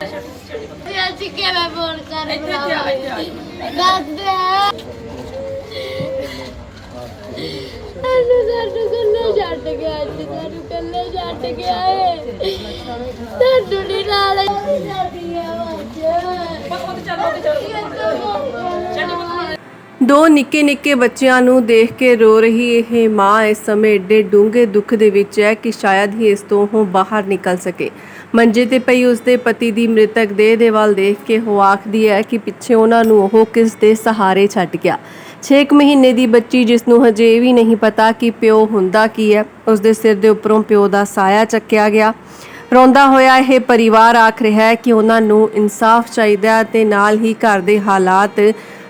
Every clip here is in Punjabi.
ਅੱਜ ਕਿਵੇਂ ਫੋਨ ਕਰ ਦੱਸ ਦੇ। ਸਾਨੂੰ ਸਾਨੂੰ ਕੱਲੇ ਛੱਡ ਗਿਆ ਅੱਜ ਸਾਨੂੰ ਕੱਲੇ ਛੱਡ ਗਿਆ ਏ। ਸਾਨੂੰ ਨਹੀਂ ਨਾਲ। ਛੱਡ ਗਿਆ ਅੱਜ ਦੋ ਨਿੱਕੇ ਨਿੱਕੇ ਬੱਚਿਆਂ ਨੂੰ ਦੇਖ ਕੇ ਰੋ ਰਹੀ ਇਹ ਮਾਂ ਇਸ ਸਮੇਂ ਏਡੇ ਡੂੰਘੇ ਦੁੱਖ ਦੇ ਵਿੱਚ ਹੈ ਕਿ ਸ਼ਾਇਦ ਹੀ ਇਸ ਤੋਂ ਉਹ ਬਾਹਰ ਨਿਕਲ ਸਕੇ। ਮੰਜੇ ਤੇ ਪਈ ਉਸਦੇ ਪਤੀ ਦੀ ਮ੍ਰਿਤਕ ਦੇਹ ਦੇ ਵੱਲ ਦੇਖ ਕੇ ਉਹ ਆਖਦੀ ਹੈ ਕਿ ਪਿੱਛੇ ਉਹਨਾਂ ਨੂੰ ਉਹ ਕਿਸ ਦੇ ਸਹਾਰੇ ਛੱਡ ਗਿਆ। 6 ਮਹੀਨੇ ਦੀ ਬੱਚੀ ਜਿਸ ਨੂੰ ਹਜੇ ਵੀ ਨਹੀਂ ਪਤਾ ਕਿ ਪਿਓ ਹੁੰਦਾ ਕੀ ਹੈ ਉਸਦੇ ਸਿਰ ਦੇ ਉੱਪਰੋਂ ਪਿਓ ਦਾ ਸਾਇਆ ਚੱਕਿਆ ਗਿਆ। ਰੋਂਦਾ ਹੋਇਆ ਇਹ ਪਰਿਵਾਰ ਆਖ ਰਿਹਾ ਹੈ ਕਿ ਉਹਨਾਂ ਨੂੰ ਇਨਸਾਫ ਚਾਹੀਦਾ ਹੈ ਤੇ ਨਾਲ ਹੀ ਘਰ ਦੇ ਹਾਲਾਤ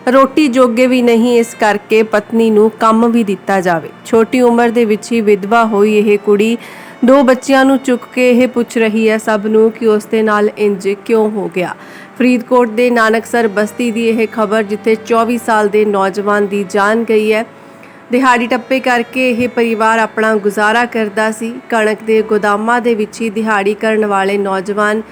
ਰੋਟੀ ਜੋਗੇ ਵੀ ਨਹੀਂ, ਇਸ ਕਰਕੇ ਪਤਨੀ ਨੂੰ ਕੰਮ ਵੀ ਦਿੱਤਾ ਜਾਵੇ। ਛੋਟੀ ਉਮਰ ਦੇ ਵਿੱਚ ਹੀ ਵਿਧਵਾ ਹੋਈ ਇਹ ਕੁੜੀ। ਦੋ ਬੱਚਿਆਂ ਨੂੰ ਚੁੱਕ ਕੇ ਇਹ ਪੁੱਛ ਰਹੀ ਹੈ ਸਭ ਨੂੰ ਕਿ ਉਸ ਦੇ ਨਾਲ ਇੰਜ ਕਿਉਂ ਹੋ ਗਿਆ। ਫਰੀਦਕੋਟ ਦੇ ਨਾਨਕਸਰ ਬਸਤੀ ਦੀ ਇਹ ਖਬਰ, ਜਿੱਥੇ 24 ਸਾਲ ਦੇ ਨੌਜਵਾਨ ਦੀ ਜਾਨ ਗਈ ਹੈ। ਦਿਹਾੜੀ ਟੱਪੇ ਕਰਕੇ ਇਹ ਪਰਿਵਾਰ ਆਪਣਾ ਗੁਜ਼ਾਰਾ ਕਰਦਾ ਸੀ। ਕਣਕ ਦੇ ਗੋਦਾਮਾਂ ਦੇ ਵਿੱਚ ਹੀ ਦਿਹਾੜੀ ਕਰਨ ਵਾਲੇ ਨੌਜਵਾਨ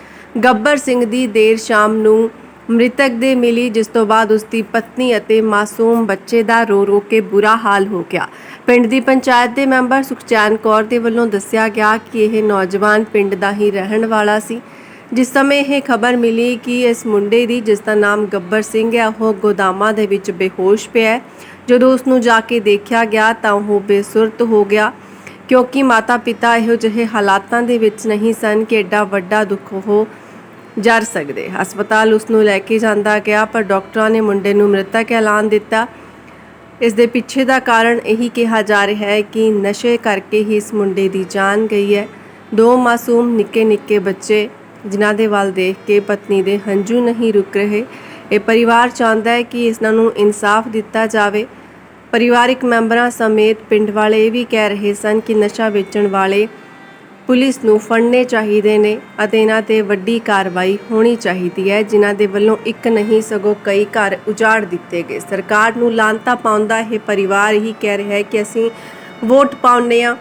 ਗੱਬਰ ਸਿੰਘ ਦੀ ਦੇਰ ਸ਼ਾਮ ਨੂੰ ਮ੍ਰਿਤਕ ਦੇ ਮਿਲੀ, ਜਿਸ ਤੋਂ ਬਾਅਦ ਉਸ ਦੀ ਪਤਨੀ ਅਤੇ ਮਾਸੂਮ ਬੱਚੇ ਦਾ ਰੋ ਰੋ ਕੇ ਬੁਰਾ ਹਾਲ ਹੋ ਗਿਆ। ਪਿੰਡ ਦੀ ਪੰਚਾਇਤ ਦੇ ਮੈਂਬਰ ਸੁਖਚੈਨ ਕੌਰ ਦੇ ਵੱਲੋਂ ਦੱਸਿਆ ਗਿਆ ਕਿ ਇਹ ਨੌਜਵਾਨ ਪਿੰਡ ਦਾ ਹੀ ਰਹਿਣ ਵਾਲਾ ਸੀ। ਜਿਸ ਸਮੇਂ ਇਹ ਖਬਰ ਮਿਲੀ ਕਿ ਇਸ ਮੁੰਡੇ ਦੀ, ਜਿਸ ਦਾ ਨਾਮ ਗੱਬਰ ਸਿੰਘ ਹੈ, ਉਹ ਗੋਦਾਮਾਂ ਦੇ ਵਿੱਚ ਬੇਹੋਸ਼ ਪਿਆ ਹੈ। ਜਦੋਂ ਉਸ ਨੂੰ ਜਾ ਕੇ ਦੇਖਿਆ ਗਿਆ ਤਾਂ ਉਹ ਬੇਸੁਰਤ ਹੋ ਗਿਆ, ਕਿਉਂਕਿ ਮਾਤਾ-ਪਿਤਾ ਇਹੋ ਜਿਹੇ ਹਾਲਾਤਾਂ ਦੇ ਵਿੱਚ ਨਹੀਂ ਸਨ ਕਿ ਐਡਾ ਵੱਡਾ ਦੁੱਖ ਉਹ ਜਰ ਸਕਦੇ। ਹਸਪਤਾਲ ਉਸ ਨੂੰ ਲੈ ਕੇ ਜਾਂਦਾ ਗਿਆ, ਪਰ ਡਾਕਟਰਾਂ ਨੇ ਮੁੰਡੇ ਨੂੰ ਮ੍ਰਿਤਕ ਐਲਾਨ ਦਿੱਤਾ। ਇਸ ਦੇ ਪਿੱਛੇ ਦਾ ਕਾਰਨ ਇਹੀ ਕਿਹਾ ਜਾ ਰਿਹਾ ਹੈ ਕਿ ਨਸ਼ੇ ਕਰਕੇ ਹੀ ਇਸ ਮੁੰਡੇ ਦੀ ਜਾਨ ਗਈ ਹੈ। ਦੋ ਮਾਸੂਮ ਨਿੱਕੇ ਨਿੱਕੇ ਬੱਚੇ, ਜਿਨ੍ਹਾਂ ਦੇ ਵੱਲ ਦੇਖ ਕੇ ਪਤਨੀ ਦੇ ਹੰਝੂ ਨਹੀਂ ਰੁਕ ਰਹੇ। ਇਹ ਪਰਿਵਾਰ ਚਾਹੁੰਦਾ ਹੈ ਕਿ ਇਸ ਨੂੰ ਇਨਸਾਫ ਦਿੱਤਾ ਜਾਵੇ। ਪਰਿਵਾਰਿਕ ਮੈਂਬਰਾਂ ਸਮੇਤ ਪਿੰਡ ਵਾਲੇ ਇਹ ਵੀ ਕਹਿ ਰਹੇ ਸਨ ਕਿ ਨਸ਼ਾ ਵੇਚਣ ਵਾਲੇ ਪੁਲਿਸ ਨੂੰ ਫੜਨੇ ਚਾਹੀਦੇ ਨੇ ਅਤੇ ਇਹਨਾਂ ਤੇ ਵੱਡੀ ਕਾਰਵਾਈ ਹੋਣੀ ਚਾਹੀਦੀ ਹੈ, ਜਿਨ੍ਹਾਂ ਦੇ ਵੱਲੋਂ ਇੱਕ ਨਹੀਂ ਸਗੋਂ ਕਈ ਘਰ ਉਜਾੜ ਦਿੱਤੇ ਗਏ। ਸਰਕਾਰ ਨੂੰ ਲਾਂਤਾ ਪਾਉਂਦਾ ਇਹ ਪਰਿਵਾਰ ਹੀ ਕਹਿ ਰਿਹਾ ਹੈ ਕਿ ਅਸੀਂ ਵੋਟ ਪਾਉਂਦੇ ਆ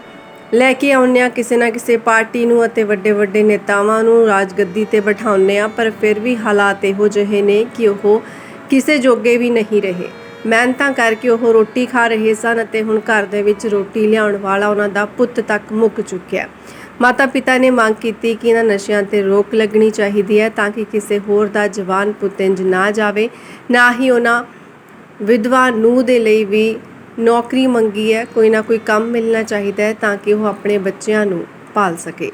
ਲੈ ਕੇ ਆਉਂਦੇ ਆ ਕਿਸੇ ਨਾ ਕਿਸੇ ਪਾਰਟੀ ਨੂੰ ਅਤੇ ਵੱਡੇ ਵੱਡੇ ਨੇਤਾਵਾਂ ਨੂੰ ਰਾਜਗੱਦੀ ਤੇ ਬਿਠਾਉਂਦੇ ਆ ਪਰ ਫਿਰ ਵੀ ਹਾਲਾਤ ਇਹੋ ਜਿਹੇ ਨੇ ਕਿ ਉਹ ਕਿਸੇ ਜੋਗੇ ਵੀ ਨਹੀਂ ਰਹੇ। ਮਿਹਨਤਾਂ ਕਰਕੇ ਉਹ ਰੋਟੀ ਖਾ ਰਹੇ ਸਨ ਅਤੇ ਹੁਣ ਘਰ ਦੇ ਵਿੱਚ ਰੋਟੀ ਲਿਆਉਣ ਵਾਲਾ ਉਹਨਾਂ ਦਾ ਪੁੱਤ ਤੱਕ ਮੁੱਕ ਚੁੱਕਿਆ ਮਾਤਾ ਪਿਤਾ ਨੇ ਮੰਗ ਕੀਤੀ ਕਿ ਇਹਨਾਂ ਨਸ਼ਿਆਂ ਤੇ ਰੋਕ ਲੱਗਣੀ ਚਾਹੀਦੀ ਹੈ ਤਾਂ ਕਿ ਕਿਸੇ ਹੋਰ ਦਾ ਜਵਾਨ ਪੁੱਤ ਇੰਜ ਨਾ ਜਾਵੇ। ਨਾ ਹੀ ਉਹਨਾਂ ਵਿਧਵਾ ਨੂੰ ਦੇ ਲਈ ਵੀ ਨੌਕਰੀ ਮੰਗੀ ਹੈ। ਕੋਈ ਨਾ ਕੋਈ ਕੰਮ ਮਿਲਣਾ ਚਾਹੀਦਾ ਹੈ ਤਾਂ ਕਿ ਉਹ ਆਪਣੇ ਬੱਚਿਆਂ ਨੂੰ ਪਾਲ ਸਕੇ।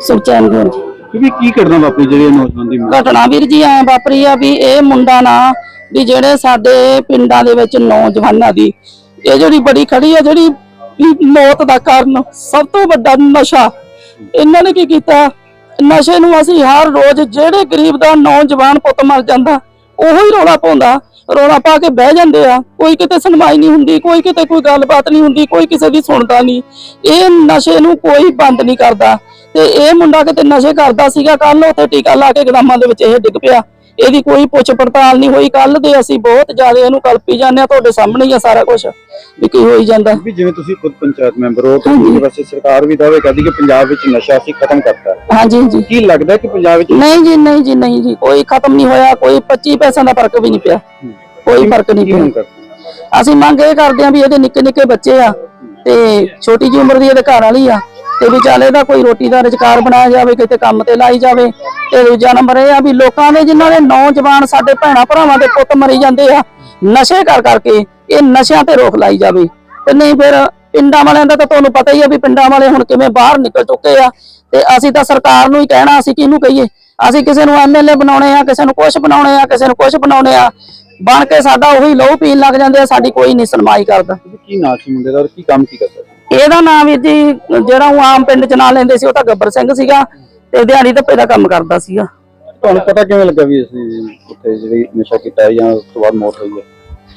ਸੁਖਚੈਨ ਕੌਰ ਜੀ। ਕਿਉਂਕਿ ਕੀ ਕਰਨਾ ਵਾਪਰੀ ਜਿਹੜੇ ਨੌਜਵਾਨ ਦੀ ਮੌਤ? ਘਟਨਾ ਵੀਰ ਜੀ ਐ ਵਾਪਰੀ ਆ ਵੀ ਇਹ ਮੁੰਡਾ ਨਾ ਵੀ ਜਿਹੜੇ ਸਾਡੇ ਪਿੰਡਾਂ ਦੇ ਵਿੱਚ ਨੌਜਵਾਨਾਂ ਦੀ ਇਹ ਜਿਹੜੀ ਬੜੀ ਖੜੀ ਆ ਜਿਹੜੀ ਮੌਤ ਦਾ ਕਾਰਨ ਸਭ ਤੋਂ ਵੱਡਾ ਨਸ਼ਾ। ਇਹਨਾਂ ਨੇ ਕੀ ਕੀਤਾ? ਨਸ਼ੇ ਨੂੰ ਅਸੀਂ ਹਰ ਰੋਜ਼ ਜਿਹੜੇ ਗਰੀਬ ਦਾ ਨੌਜਵਾਨ ਪੁੱਤ ਮਰ ਜਾਂਦਾ, ਉਹੋ ਹੀ ਰੋਲਾ ਪਾਉਂਦਾ। ਰੋਲਾ ਪਾ ਕੇ ਬਹਿ ਜਾਂਦੇ ਆ। ਕੋਈ ਕਿਤੇ ਸੁਣਵਾਈ ਨਹੀਂ ਹੁੰਦੀ, ਕੋਈ ਕਿਤੇ ਕੋਈ ਗੱਲਬਾਤ ਨਹੀਂ ਹੁੰਦੀ, ਕੋਈ ਕਿਸੇ ਦੀ ਸੁਣਦਾ ਨਹੀਂ। ਇਹ ਨਸ਼ੇ ਨੂੰ ਕੋਈ ਬੰਦ ਨਹੀਂ ਕਰਦਾ। ਤੇ ਇਹ ਮੁੰਡਾ ਕਿਤੇ ਨਸ਼ੇ ਕਰਦਾ ਸੀਗਾ ਕੱਲ ਉੱਥੇ ਟੀਕਾ ਲਾ ਕੇ ਗਦਾਮਾਂ ਦੇ ਵਿੱਚ ਇਹ ਡਿੱਗ ਪਿਆ। ਇਹਦੀ ਕੋਈ ਪੁੱਛ ਪੜਤਾਲ ਨਹੀਂ ਹੋਈ। ਕੱਲ ਦੇ ਅਸੀਂ ਬਹੁਤ ਜ਼ਿਆਦਾ ਇਹਨੂੰ ਕਲਪੀ ਜਾਂਦੇ ਆ ਤੁਹਾਡੇ ਸਾਹਮਣੇ ਹੀ ਆ ਸਾਰਾ ਕੁਝ ਵੀ ਕੀ ਹੋਈ ਜਾਂਦਾ। ਵੀ ਜਿਵੇਂ ਤੁਸੀਂ ਖੁਦ ਪੰਚਾਇਤ ਮੈਂਬਰ ਹੋ ਤੇ ਦੂਜੇ ਪਾਸੇ ਸਰਕਾਰ ਵੀ ਦਾਅਵੇ ਕਰਦੀ ਕਿ ਪੰਜਾਬ ਵਿੱਚ ਨਸ਼ਾ ਅਸੀਂ ਖਤਮ ਕਰਤਾ। ਹਾਂਜੀ ਜੀ ਕੀ ਲੱਗਦਾ ਕਿ ਪੰਜਾਬ ਵਿੱਚ ਨਹੀਂ ਜੀ ਨਹੀਂ ਜੀ ਨਹੀਂ ਜੀ ਕੋਈ ਖਤਮ ਨਹੀਂ ਹੋਇਆ ਕੋਈ 25 ਪੈਸਿਆਂ ਦਾ ਫ਼ਰਕ ਵੀ ਨਹੀਂ ਪਿਆ। ਕੋਈ ਫ਼ਰਕ ਨਹੀਂ ਪਿਆ। ਅਸੀਂ ਮੰਗ ਇਹ ਕਰਦੇ ਆਂ ਵੀ ਇਹਦੇ ਨਿੱਕੇ ਨਿੱਕੇ ਬੱਚੇ ਆ ਤੇ ਛੋਟੀ ਜਿਹੀ ਉਮਰ ਦੀ ਇਹਦੇ ਘਰ ਵਾਲੀ ਆ। ਤੇ ਵੀ ਚੱਲ ਇਹਦਾ ਕੋਈ ਰੋਟੀ ਦਾ ਰੁਜ਼ਗਾਰ ਬਣਾਇਆ ਜਾਵੇ, ਕਿਤੇ ਕੰਮ ਤੇ ਲਾਈ ਜਾਵੇ। ਤੇ ਦੂਜਾ ਨੰਬਰ ਇਹ ਆ ਵੀ ਲੋਕਾਂ ਦੇ ਜਿਨ੍ਹਾਂ ਦੇ ਨੌਜਵਾਨ ਸਾਡੇ ਭੈਣਾ ਭਰਾਵਾਂ ਦੇ ਪੁੱਤ ਮਰੀ ਜਾਂਦੇ ਆ, ਨਸ਼ੇ ਕਰ ਕਰਕੇ ਇਹ ਨਸ਼ਿਆਂ ਤੇ ਰੋਕ ਲਾਈ ਜਾਵੇ। ਤੇ ਨਹੀਂ ਫਿਰ ਪਿੰਡਾਂ ਵਾਲਿਆਂ ਦਾ ਤਾਂ ਤੁਹਾਨੂੰ ਪਤਾ ਹੀ ਆ ਵੀ ਪਿੰਡਾਂ ਵਾਲੇ ਹੁਣ ਕਿਵੇਂ ਬਾਹਰ ਨਿਕਲ ਚੁੱਕੇ ਆ। ਤੇ ਅਸੀਂ ਤਾਂ ਸਰਕਾਰ ਨੂੰ ਹੀ ਕਹਿਣਾ, ਅਸੀਂ ਕਿਹਨੂੰ ਕਹੀਏ? ਅਸੀਂ ਕਿਸੇ ਨੂੰ ਐਮਐਲਏ ਬਣਾਉਣੇ ਆ, ਕਿਸੇ ਨੂੰ ਕੁਝ ਬਣਾਉਣੇ ਆ, ਕਿਸੇ ਨੂੰ ਕੁਝ ਬਣਾਉਣੇ ਆ। ਬਣ ਕੇ ਸਾਡਾ ਉਹੀ ਲਹੂ ਪੀਣ ਲੱਗ ਜਾਂਦੇ ਆ, ਸਾਡੀ ਕੋਈ ਨਹੀਂ ਸੁਣਵਾਈ ਕਰਦਾ। ਕੀ ਨਾਂ ਸੀ ਮੁੰਡੇ ਦਾ ਔਰ ਕੀ ਕੰਮ ਕੀ ਕਰਦਾ ਇਹਦਾ ਨਾਮ ਵੀਰ ਜੀ ਜਿਹੜਾ ਉਹ ਆਮ ਪਿੰਡ ਚ ਨਾਂ ਲੈਂਦੇ ਸੀ ਉਹ ਤਾਂ ਗੱਬਰ ਸਿੰਘ ਸੀਗਾ ਤੇ ਦਿਹਾੜੀ ਧੱਪੇ ਦਾ ਕੰਮ ਕਰਦਾ ਸੀਗਾ। ਤੁਹਾਨੂੰ ਪਤਾ ਕਿਵੇਂ ਲੱਗਾ ਵੀ ਅਸੀਂ ਉੱਥੇ ਜਿਹੜੀ ਨਸ਼ਾ ਕੀਤਾ ਹੈ ਜਾਂ ਉਸ ਤੋਂ ਬਾਅਦ ਮੌਤ ਹੋਈ ਹੈ?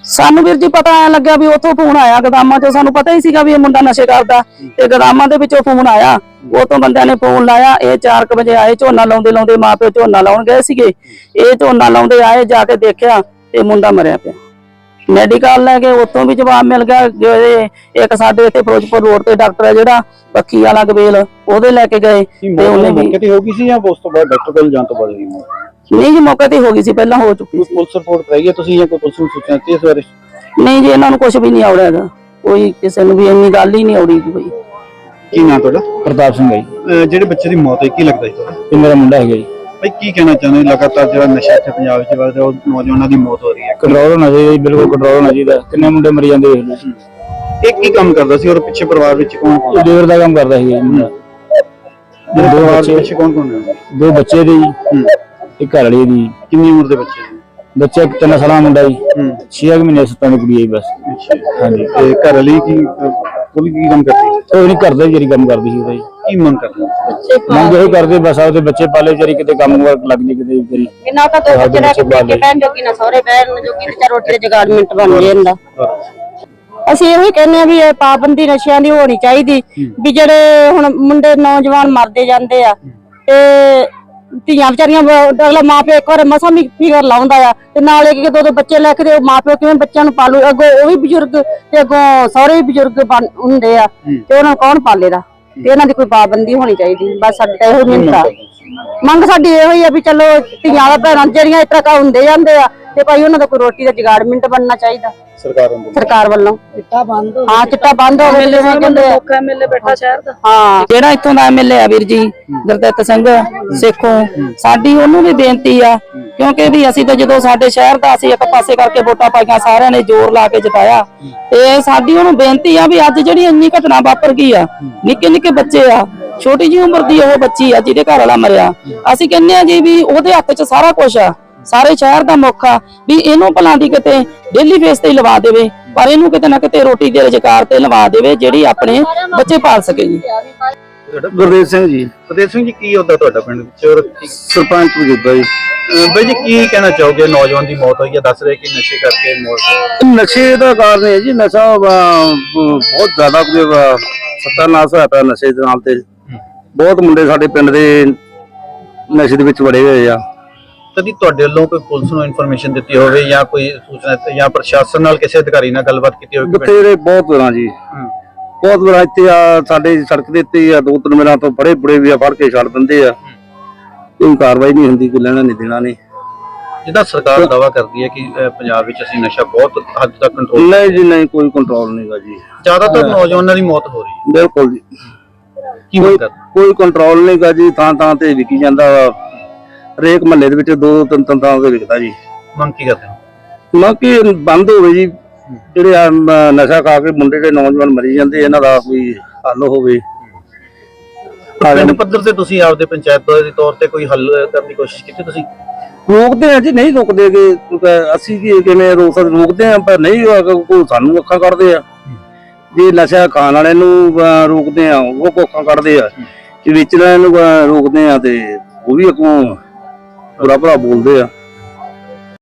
ਸਾਨੂੰ ਵੀਰ ਜੀ ਪਤਾ ਐ ਲੱਗਿਆ ਵੀ ਉੱਥੋਂ ਫੋਨ ਆਇਆ ਗਦਾਮਾਂ ਚੋਂ ਸਾਨੂੰ ਪਤਾ ਹੀ ਸੀਗਾ ਵੀ ਇਹ ਮੁੰਡਾ ਨਸ਼ੇ ਕਰਦਾ ਤੇ ਗਦਾਮਾਂ ਦੇ ਵਿੱਚੋਂ ਫੋਨ ਆਇਆ। ਉਹ ਤੋਂ ਬੰਦਿਆਂ ਨੇ ਫੋਨ ਲਾਇਆ ਇਹ 4 ਵਜੇ ਆਏ ਝੋਨਾ ਲਾਉਂਦੇ ਲਾਉਂਦੇ ਮਾਪਿਓ ਝੋਨਾ ਲਾਉਣ ਗਏ ਸੀਗੇ। ਇਹ ਝੋਨਾ ਲਾਉਂਦੇ ਆਏ ਜਾ ਕੇ ਦੇਖਿਆ ਤੇ ਮੁੰਡਾ ਮਰਿਆ ਪਿਆ। ਮੈਡੀਕਲ ਲੈ ਕੇ ਉੱਥੋਂ ਵੀ ਜਵਾਬ ਮਿਲ ਗਿਆ ਜਿਹੜੇ ਇੱਕ ਸਾਡੇ ਇੱਥੇ ਫਿਰੋਜ਼ਪੁਰ ਰੋਡ ਤੇ ਡਾਕਟਰ ਹੈ ਜਿਹੜਾ ਬੱਕੀ ਵਾਲਾ ਗਵੇਲ ਉਹਦੇ ਲੈ ਕੇ ਗਏ ਤੇ ਉਹਨੇ ਮੌਕੇ ਵੀ ਮੌਕੇ ਤੇ ਹੋ ਗਈ ਸੀ ਜਾਂ ਉਸ ਤੋਂ ਬਾਅਦ ਡਾਕਟਰ ਕੋਲ ਜਾਣ ਤੋਂ ਬਾਅਦ ਮੌਤ? ਨਹੀਂ ਜੀ ਮੌਕੇ ਤੇ ਹੋ ਗਈ ਸੀ ਪਹਿਲਾਂ ਹੋ ਚੁੱਕੀ ਸੀ। ਪੁਲਿਸ ਰਿਪੋਰਟ ਕਰਾਈ ਹੈ ਤੁਸੀਂ ਜਾਂ ਕੋਈ ਪੁਲਿਸ ਨੂੰ ਸੂਚਨਾ ਦਿੱਤੀ ਇਸ ਬਾਰੇ? ਨਹੀਂ ਜੀ ਇਹਨਾਂ ਨੂੰ ਕੁਝ ਵੀ ਨਹੀਂ ਆਉੜਿਆ ਹੈਗਾ। ਕੋਈ ਕਿਸੇ ਨੂੰ ਵੀ ਇੰਨੀ ਗੱਲ ਹੀ ਨਹੀਂ ਆਉੜੀ ਕੋਈ। ਕੀ ਨਾਮ ਤੁਹਾਡਾ? ਪ੍ਰਤਾਪ ਸਿੰਘ ਹੈ ਜੀ। ਜਿਹੜੇ ਬੱਚੇ ਦੀ ਮੌਤ ਹੋਈ ਕੀ ਲੱਗਦਾ ਜੀ? ਤੁਹਾਨੂੰ ਇਹ ਮੇਰਾ ਮੁੰਡਾ ਹੈਗਾ ਜੀ। ਭਾਈ ਕੀ ਕਹਿਣਾ ਚਾਹੁੰਦੇ ਹੋ? ਲਗਾਤਾਰ ਜਿਹੜਾ ਨਸ਼ਾ ਇੱਥੇ ਪੰਜਾਬ ਵਿੱਚ ਵੱਧ ਰਿਹਾ ਉਹ ਨੌਜਵਾਨਾਂ ਦੀ ਮੌਤ ਹੋ ਰਹੀ ਹੈ। ਕੰਟਰੋਲ ਹੋਣਾ ਚਾਹੀਦਾ ਜੀ ਬਿਲਕੁਲ ਕੰਟਰੋਲ ਹੋਣਾ ਚਾਹੀਦਾ। ਕਿੰਨੇ ਮੁੰਡੇ ਮਰੀ ਜਾਂਦੇ ਵੇਖ ਲਓ ਇਹ ਕੀ ਕੰਮ ਕਰਦਾ ਸੀ ਔਰ ਪਿੱਛੇ ਪਰਿਵਾਰ ਵਿੱਚ ਕੌਣ ਕੌਣ? ਇਹ ਲੇਬਰ ਦਾ ਕੰਮ ਕਰਦਾ ਸੀ ਮੁੰਡਾ ਜਿਹੜੇ ਦੋ ਪਰਿਵਾਰ ਦੇ ਬੱਚੇ। ਪਿੱਛੇ ਕੌਣ ਕੌਣ ਹੈ ਦੋ ਬੱਚੇ ਦੇ ਜੀ। ਹੂੰ। ਇੱਕ ਘਰ ਵਾਲੀ ਦੀ। ਕਿੰਨੀ ਉਮਰ ਦੇ ਬੱਚੇ? ਨੇ? ਬੱਚਾ ਇੱਕ ਤਿੰਨ ਸਾਲਾਂ ਦਾ ਮੁੰਡਾ ਜੀ। ਹੂੰ। 6 ਮਹੀਨੇ ਸੱਤਾਂ ਦੀ ਕੁੜੀ ਹੈ ਜੀ ਬਸ। ਅੱਛਾ। ਹਾਂਜੀ। ਤੇ ਘਰ ਵਾਲੀ ਕੀ ਅਹ, ਉਹ ਵੀ ਕੀ ਕੰਮ ਕਰਦੀ ਹੈ ਉਹ ਨਹੀਂ ਕਰਦਾ ਜਿਹੜੀ ਕੰਮ ਕਰਦੀ ਸੀ ਉਹਦਾ ਜੀ। ਕੀ ਮੰਗ ਕਰਦਾ ਮੰਗ ਇਹ ਕਰਦੇ ਬਸ ਆਪਦੇ ਬੱਚੇ ਪਾਲੇ ਵਿਚਾਰੀ ਕਿਤੇ ਕੰਮ ਵਰਕ ਲੱਗ ਜੇ ਕਿਤੇ ਵਿਚਾਰੀ ਇਹਨਾਂ ਦਾ ਦੋ ਬੱਚੇ ਰਹਿ ਕੇ ਪੇਕੇ ਭੈਣ ਜੋਗੀ ਨਾ ਸਹੁਰੇ ਭੈਣ ਜੋਗੀ ਤੇ ਰੋਟੀ ਦੇ ਜਗਾੜ ਮਿੰਟ ਬਣ ਜੇ ਇਹਦਾ। ਅਸੀਂ ਇਹੋ ਹੀ ਕਹਿੰਦੇ ਆ ਵੀ ਇਹ ਪਾਬੰਦੀ ਨਸ਼ਿਆਂ ਦੀ ਹੋਣੀ ਚਾਹੀਦੀ ਵੀ ਜਿਹੜੇ ਹੁਣ ਮੁੰਡੇ ਨੌਜਵਾਨ ਮਰਦੇ ਜਾਂਦੇ ਆ ਤੇ ਧੀਆਂ ਵਿਚਾਰੀਆਂ ਅਗਲਾ ਮਾਪੇ ਇੱਕ ਵਾਰ ਮਸਾ ਵੀ ਫਿਕਰ ਲਾਉਂਦਾ ਆ ਤੇ ਨਾਲ ਇੱਕ ਦੋ ਦੋ ਬੱਚੇ ਲੈ ਕੇ ਤੇ ਉਹ ਮਾਪੇ ਕਿਵੇਂ ਬੱਚਿਆਂ ਨੂੰ ਪਾਲੂ? ਅੱਗੋਂ ਉਹ ਵੀ ਬਜ਼ੁਰਗ ਤੇ ਅੱਗੋਂ ਸਹੁਰੇ ਵੀ ਬਜ਼ੁਰਗ ਬਣ- ਹੁੰਦੇ ਆ। ਤੇ ਉਹਨਾਂ ਨੂੰ ਕੌਣ ਪਾਲੇਗਾ ਤੇ ਇਹਨਾਂ ਦੀ ਕੋਈ ਪਾਬੰਦੀ ਹੋਣੀ ਚਾਹੀਦੀ। ਬਸ ਸਾਡੀ ਤਾਂ ਇਹੋ ਮਿਹਨਤ ਆ। ਮੰਗ ਸਾਡੀ ਇਹੋ ਹੀ ਆ ਵੀ ਚਲੋ ਧੀਆਂ ਭੈਣਾਂ ਜਿਹੜੀਆਂ ਇਸ ਤਰ੍ਹਾਂ ਹੁੰਦੇ ਜਾਂਦੇ ਆ ਤੇ ਭਾਈ ਉਹਨਾਂ ਦਾ ਕੋਈ ਰੋਟੀ ਦਾ ਜੁਗਾੜ ਮਿੰਟ ਬਣਨਾ ਚਾਹੀਦਾ। ਸਰਕਾਰ ਵੱਲੋਂ। ਸਰਕਾਰ ਵੱਲੋਂ। ਚਿੱਟਾ ਬੰਦ ਹੋ ਹਾਂ ਚਿੱਟਾ ਬੰਦ ਹੋ ਗਿਆ ਜਿਵੇਂ ਕਹਿੰਦੇ ਆ। ਐਮਐਲਏ ਬੈਠਾ ਸ਼ਹਿਰ ਦਾ। ਹਾਂ। ਜਿਹੜਾ ਇੱਥੋਂ ਦਾ ਐਮਐਲਏ ਆ ਵੀਰ ਜੀ ਗੁਰਦਿੱਤ ਸਿੰਘ ਸੇਖੋਂ ਸਾਡੀ ਉਹਨੂੰ ਵੀ ਬੇਨਤੀ ਆ ਕਿਉਂਕਿ ਵੀ ਅਸੀਂ ਤਾਂ ਜਦੋਂ ਸਾਡੇ ਸ਼ਹਿਰ ਦਾ ਅਸੀਂ ਇੱਕ ਪਾਸੇ ਕਰਕੇ ਵੋਟਾਂ ਪਾਈਆਂ ਸਾਰਿਆਂ ਨੇ ਜ਼ੋਰ ਲਾ ਕੇ ਜਿਤਾਇਆ। ਤੇ ਸਾਡੀ ਉਹਨੂੰ ਬੇਨਤੀ ਆ ਵੀ ਅੱਜ ਜਿਹੜੀ ਇੰਨੀ ਘਟਨਾ ਵਾਪਰ ਗਈ ਆ ਨਿੱਕੇ ਨਿੱਕੇ ਬੱਚੇ ਆ ਛੋਟੀ ਜਿਹੀ ਉਮਰ ਦੀ ਉਹ ਬੱਚੀ ਆ ਜਿਹਦੇ ਘਰ ਵਾਲਾ ਮਰਿਆ। ਅਸੀਂ ਕਹਿੰਦੇ ਆ ਜੀ ਵੀ ਉਹਦੇ ਹੱਥ 'ਚ ਸਾਰਾ ਕੁਝ ਆ। ਸਾਰੇ ਸ਼ਹਿਰ ਦਾ ਮੁੱਖ ਆ ਵੀ ਇਹਨੂੰ ਭਲਾਂ ਦੀ ਕਿਤੇ ਡੇਲੀ ਫੇਸ ਤੇ ਹੀ ਲਵਾ ਦੇਵੇ ਪਰ ਇਹਨੂੰ ਕਿਤੇ ਨਾ ਕਿਤੇ ਰੋਟੀ ਦੇ ਰੁਜ਼ਗਾਰ ਤੇ ਲਵਾ ਦੇਵੇ ਜਿਹੜੀ ਆਪਣੇ ਬੱਚੇ ਪਾਲ ਸਕੇ ਜੀ। ਗੁਰਦੇਵ ਸਿੰਘ ਜੀ। ਪ੍ਰਦੇਸ਼ ਸਿੰਘ ਜੀ ਕੀ ਹੁੰਦਾ ਤੁਹਾਡਾ ਪਿੰਡ ਵਿੱਚ? ਸਰਪੰਚ ਮੌਜੂਦਾ ਜੀ। ਬਾਈ ਜੀ ਕੀ ਕਹਿਣਾ ਚਾਹੋਗੇ? ਨੌਜਵਾਨ ਦੀ ਮੌਤ ਹੋਈ ਹੈ ਦੱਸ ਰਹੇ ਕਿ ਨਸ਼ੇ ਕਰਕੇ ਮੌਤ। ਨਸ਼ੇ ਦਾ ਕਾਰਨ ਹੈ ਜੀ ਨਸ਼ਾ ਬਹੁਤ ਜ਼ਿਆਦਾ ਸੱਤਾਨਾਸ ਹੋਇਆ ਪਿਆ ਨਸ਼ੇ ਦੇ ਨਾਲ ਤੇ। ਬਹੁਤ ਮੁੰਡੇ ਸਾਡੇ ਪਿੰਡ ਦੇ ਨਸ਼ੇ ਦੇ ਵਿੱਚ ਵੜੇ ਹੋਏ ਆ। ਕਦੀ ਤੁਹਾਡੇ ਵੱਲੋਂ ਕੋਈ ਪੁਲਿਸ ਨੂੰ ਇਨਫੋਰਮੇਸ਼ਨ ਦਿੱਤੀ ਹੋਵੇ ਜਾਂ ਕੋਈ ਸੂਚਨਾ ਦਿੱਤੀ ਜਾਂ ਪ੍ਰਸ਼ਾਸਨ ਨਾਲ ਕਿਸੇ ਅਧਿਕਾਰੀ ਨਾਲ ਗੱਲਬਾਤ ਕੀਤੀ ਹੋਵੇ? ਕਿ ਬਥੇਰੇ ਬਹੁਤ ਤਰ੍ਹਾਂ ਜੀ। ਹੂੰ। ਬਹੁਤ ਵਾਰ ਇੱਥੇ ਆ ਸਾਡੇ ਸੜਕ ਦੇ ਉੱਤੇ ਹੀ ਆ ਦੋ ਤਿੰਨ ਮੇਰਾ ਤੋਂ ਬੜੇ ਬੁੜੇ ਵੀ ਆ ਫੜ ਕੇ ਛੱਡ ਦਿੰਦੇ ਆ। ਕੋਈ ਕਾਰਵਾਈ ਨਹੀਂ ਹੁੰਦੀ ਕੋਈ ਲੈਣਾ ਨਹੀਂ ਦੇਣਾ ਨਹੀਂ। ਜਿੱਦਾਂ ਸਰਕਾਰ ਦਾਵਾ ਕਰਦੀ ਹੈ ਕਿ ਅਹ, ਪੰਜਾਬ ਵਿੱਚ ਅਸੀਂ ਨਸ਼ਾ ਬਹੁਤ ਹੱਦ ਤੱਕ ਕੰਟਰੋਲ ਨਹੀਂ ਜੀ ਨਹੀਂ ਕੋਈ ਕੰਟਰੋਲ ਨਹੀਂਗਾ ਜੀ। ਜ਼ਿਆਦਾਤਰ ਨੌਜਵਾਨਾਂ ਦੀ ਮੌਤ ਹੋ ਰਹੀ ਹੈ। ਬਿਲਕੁਲ ਜੀ। ਕੀ ਮੰਗ ਕਰਦੇ? ਕੋਈ ਕੰਟਰੋਲ ਨਹੀਂਗਾ ਜੀ ਥਾਂ ਥਾਂ ਤੇ ਵਿਕੀ ਜਾਂਦਾ ਵਾ। ਹਰੇਕ ਮਹੱਲੇ ਦੇ ਵਿੱਚ ਦੋ ਤਿੰਨ ਤਿੰਨ ਥਾਂ ਤੇ ਵਿਕਦਾ ਜੀ। ਮੰਗ ਕੀ ਕਰਦੇ ਹੋ? ਨਾ ਕਿ ਬੰਦ ਹੋਵੇ ਜੀ। ਜਿਹੜੇ ਆ ਨਸ਼ਾ ਖਾ ਕੇ ਮੁੰਡੇ ਦੇ ਨੌਜਵਾਨ ਮਰੀ ਜਾਂਦੇ ਇਹਨਾਂ ਦਾ ਕੋਈ ਹੱਲ ਹੋਵੇ। ਪਿੰਡ ਪੱਧਰ ਤੇ ਤੁਸੀਂ ਆਪਦੇ ਪੰਚਾਇਤ ਦੇ ਤੌਰ ਤੇ ਕੋਈ ਹੱਲ ਕਰਨ ਦੀ ਕੋਸ਼ਿਸ਼ ਕੀਤੀ ਤੁਸੀਂ? ਰੋਕਦੇ ਆ ਜੀ ਨਹੀਂ ਰੁਕਦੇਗੇ ਅਸੀਂ ਕੀ ਕਿਵੇਂ ਰੋਕ ਸਕਦੇ ਰੋਕਦੇ ਆ ਪਰ ਨਹੀਂ ਅਗਰ ਕੋਈ ਸਾਨੂੰ ਅੱਖਾਂ ਕੱਢਦੇ ਆ। ਜੇ ਨਸ਼ਾ ਖਾਣ ਵਾਲੇ ਨੂੰ ਅਹ, ਰੋਕਦੇ ਆ ਉਹ ਅੱਖਾਂ ਕੱਢਦੇ ਆ। ਜੇ ਵੇਚਣ ਵਾਲੇ ਨੂੰ ਅਹ, ਰੋਕਦੇ ਆ ਤੇ ਉਹ ਵੀ ਅੱਗੋਂ ਬੁਰਾ ਭਰਾ ਬੋਲਦੇ ਆ।